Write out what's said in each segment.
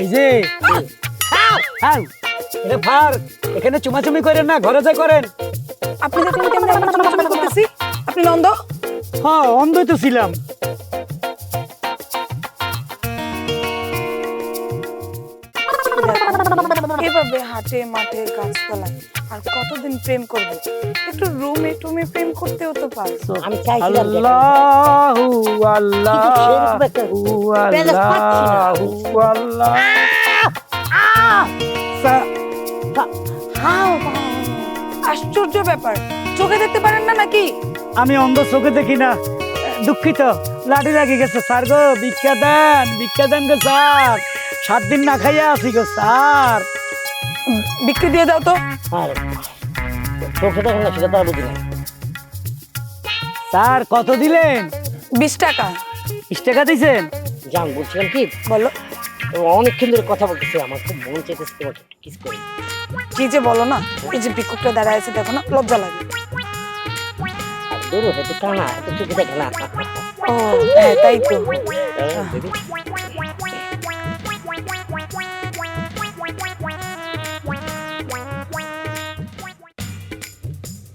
এই যে হ্যাঁ এটা ফার এখানে চুমাচুমি করেন না ঘরে যা করেন। আপনি দেখলেন কেমন করতেছি আপনি নন্দ? হ্যাঁ অন্ধই তো ছিলাম। এভাবে হাটে মাঠে গাছতলায়। আর কতদিন প্রেম করবে? একটু রুমে টুমে প্রেম করতেও তো পারে আমি যে- আল্লাহু আল্লাহ। আল্লাহু আল্লাহ আশ্চর্য ব্যাপার। চোখে দেখতে পারেন না নাকি? আমি অন্ধ চোখে দেখি না। দুঃখিত। লাঠি লাগি গেছে স্যার গো। ভিক্ষা দেন ভিক্ষা দেন গো স্যার। সাত দিন না খাইয়া আছি গো স্যার। বিক্রি দিয়ে দাও তো। আর চোখে দেখো না সেটা তো আর বুঝি না স্যার কত দিলেন? বিশ টাকা। বিশ টাকা দিছেন জান বলছিলাম কি? বলো। অনেকক্ষণ ধরে কথা বলতেছি আমার খুব মন চেয়েছে তোমাকে কিস করি কি যে বলো না এই যে ভিক্ষুকটা দাঁড়ায় আছে দেখো না লজ্জা লাগে। দূর হতে টানা এত চোখে দেখে না। ও হ্যাঁ তাই তো।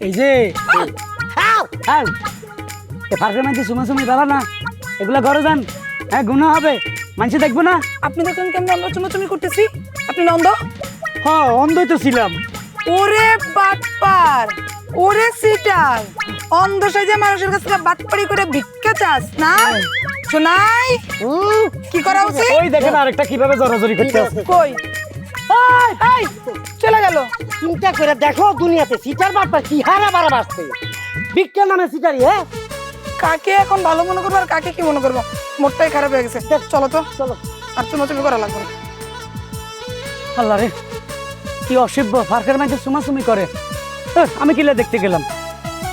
এই যে হ্যাঁ ফার্কের মাঝে সুমাসুমি বেলা না এগুলা ঘরে যান। হ্যাঁ গুণা হবে। মানুষ দেখব না? আপনি দেখলেন কেমন আমরা চুমাচুমি করতেছি। আপনি নন্দ হ্যাঁ অন্ধই তো ছিলাম। ওরে বাটপার ওরে সিটার। অন্ধ সাজে মানুষের কাছ থেকে বাটপারি করে ভিক্ষা চাস না শোনাই কি করা উচিত? ওই দেখেন আরেকটা কীভাবে জড়াজড়ি করতে আছে। কই? এই, এই, চলে গেল। চিন্তা করে দেখো দুনিয়াতে সিটার বাটপার কি হারা বাড়া বাড়ছে বিজ্ঞান নামে সিটারি হ্যাঁ? কাকে এখন ভালো মনে করব আর কাকে কি মনে করব? মোটটাই খারাপ হয়ে গেছে। চলো তো। চলো। আর চুমাচুমি করা লাগবে না। আল্লাহ রে কি অসভ্য ফার্কের মাঝে সুমাসুমি করে। আমি কিলে দেখতে গেলাম।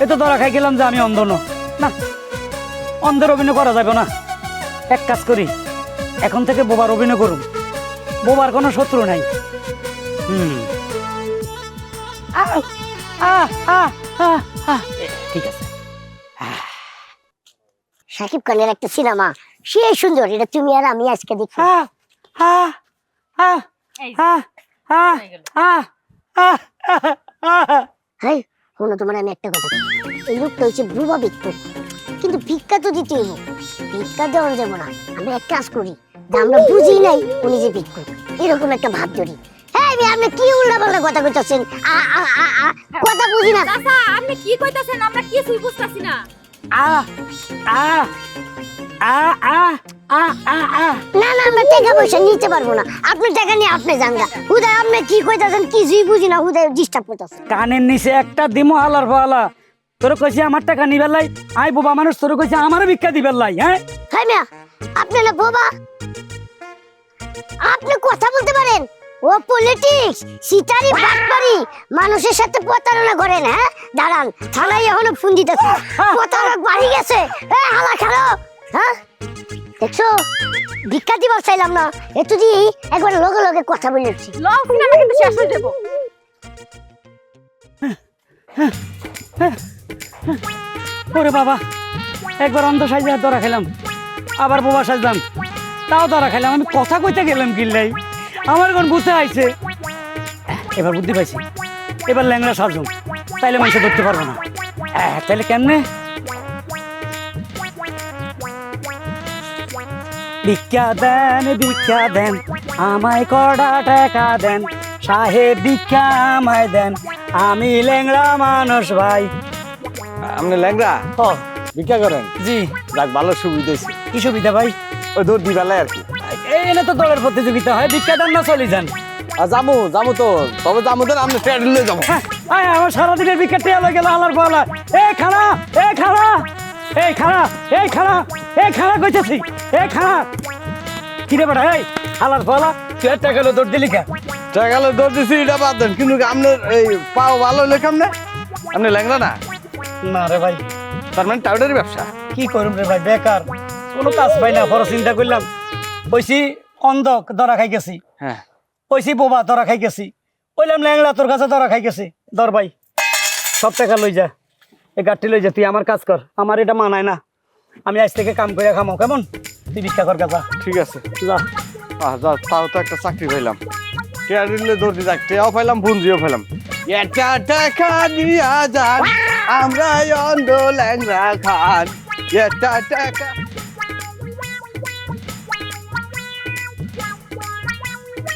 এ তো ধরা খাই গেলাম যে আমি অন্ধ ন। না অন্ধের অভিনয় করা যাবে না। এক কাজ করি এখন থেকে বোবার অভিনয় করুন। বোবার কোনো শত্রু নাই। হুম। সাকিব খানের একটা সিনেমা সে সুন্দর এটা তুমি আর আমি আজকে দেখি। আমি একটা কথা এই হচ্ছে কিন্তু ভিক্ষা তো দিতেই ভিক্ষা দেওয়া যাব না আমি এক কাজ করি। যে আমরা বুঝি নাই উনি যে ভিক্ষুক এরকম একটা ভাব ধরি হ্যাঁ আপনি কি উল্টা পাল্টা কথা কইতাছেন? আ, আ, আ, আ, কথা বুঝি না। চাচা আপনি কি কইতাছেন? আমরা কিছুই বুঝতাছি না। আহ না না আমরা টাকা পয়সা নিতে পারব না। আপনি টাকা নিয়ে আপনি জানগা আপনি কি কইতাছেন? কিছুই বুঝি না ডিস্টার্ব করতেছেন। কানের নিচে একটা দিমো হালার ফালা তোর কইছে আমার টাকা নিবার লাই। আই বোবা মানুষ তোর কইছে আমার ভিক্ষা দিবার লাই হ্যাঁ? হ্যাঁ মিয়া আপনি না বোবা? আপনি কথা বলতে পারেন। ও পলিটিক্স সিটারি বাটপারি মানুষের সাথে প্রতারণা করেন হ্যাঁ? দাঁড়ান থানায় এখনও ফোন দিতেছে। প্রতারক বাড়ি গেছে। এ হালা খেলো। হ্যাঁ? দেখছ? ভিক্ষা দিবার চাইলাম না। এত দি একবার লগে লগে কথা বলেছি লং সিনেমা কিন্তু শেষ হয়ে যাব। ওরে বাবা একবার অন্ধ সাইজে ধরা খেলাম। আবার বোবা সাজলাম। তাও ধরা খেলাম আমি কথা কইতে গেলাম কিল্লাই আমার কোন বুঝতে আইছে? এবার বুদ্ধি পাইছি। এবার ল্যাংড়া সাজুন তাইলে মানুষ ধরতে পারব না। আহ, তাইলে কেমনে? ভিক্ষা দেন ভিক্ষা দেন আমায় কড়া টাকা দেন। সাহেব ভিক্ষা আমায় দেন। আমি ল্যাংড়া মানুষ ভাই। আপনি ল্যাংড়া? ও ভিক্ষা করেন? জি। যাক ভালো সুবিধা কি সুবিধা ভাই? ওই দৌড় আর কি। এই এনে তো দৌড়ের প্রতিযোগিতা হয় দেন না চলে যান। আর যাব যাব তো তবে যাব তো আপনি ট্রেড লয়ে যাব হ্যাঁ, আয়, আমার সারাদিনের টেয়া লয়ে গেল আলার পালা এ খানা এ খানা এই খানা এই খানা এই খানা কইতেছি এই খানা কিরে বেটা এই আলার পালা তুই একটা গেল দৌড় দিলি কে টাকা দৌড় দিছি এটা বাদ দেন কিন্তু আপনার এই পাও ভালো হলে কেমনে? আপনি ল্যাংরা না? না রে ভাই। তার মানে টাউডারি ব্যবসা? কি করুম রে ভাই বেকার। কোনো কাজ পাই না বড় চিন্তা করলাম। কইছি অন্ধ ধরা খাই গেছি হ্যাঁ। কইছি বোবা ধরা খাই গেছি কইলাম ল্যাংড়া তোর কাছে ধরা খাই গেছি ধর ভাই সব টাকা লই যা। এই গাড়টি লই যা তুই আমার কাজ কর। আমার এটা মানায় না। আমি আজ থেকে কাম করে খামো কেমন? তুই ভিক্ষা কর গাছা ঠিক আছে। যা। আহ, যা, তাও তো একটা চাকরি পাইলাম। টেয়া দিলে দৌড়তে যাক টেয়াও পাইলাম পুঞ্জিও পাইলাম। এটা টাকা দিয়া যান আমরা অন্ধ ল্যাংরা খান। এটা টাকা